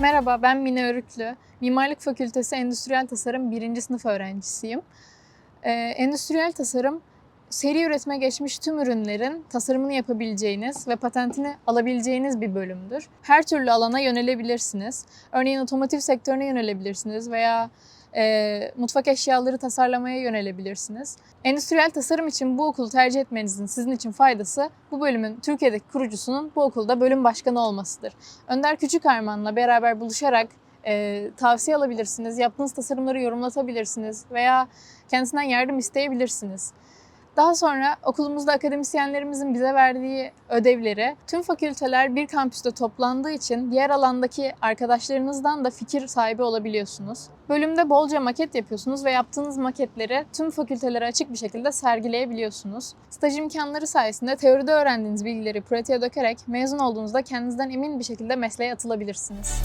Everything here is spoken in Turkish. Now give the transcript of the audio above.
Merhaba, ben Mine Örüklü. Mimarlık Fakültesi Endüstriyel Tasarım 1. sınıf öğrencisiyim. Ee, endüstriyel tasarım, seri üretime geçmiş tüm ürünlerin tasarımını yapabileceğiniz ve patentini alabileceğiniz bir bölümdür. Her türlü alana yönelebilirsiniz. Örneğin otomotiv sektörüne yönelebilirsiniz veya e, mutfak eşyaları tasarlamaya yönelebilirsiniz. Endüstriyel tasarım için bu okulu tercih etmenizin sizin için faydası bu bölümün Türkiye'deki kurucusunun bu okulda bölüm başkanı olmasıdır. Önder Küçükarman'la beraber buluşarak e, tavsiye alabilirsiniz, yaptığınız tasarımları yorumlatabilirsiniz veya kendisinden yardım isteyebilirsiniz. Daha sonra okulumuzda akademisyenlerimizin bize verdiği ödevleri tüm fakülteler bir kampüste toplandığı için diğer alandaki arkadaşlarınızdan da fikir sahibi olabiliyorsunuz. Bölümde bolca maket yapıyorsunuz ve yaptığınız maketleri tüm fakültelere açık bir şekilde sergileyebiliyorsunuz. Staj imkanları sayesinde teoride öğrendiğiniz bilgileri pratiğe dökerek mezun olduğunuzda kendinizden emin bir şekilde mesleğe atılabilirsiniz.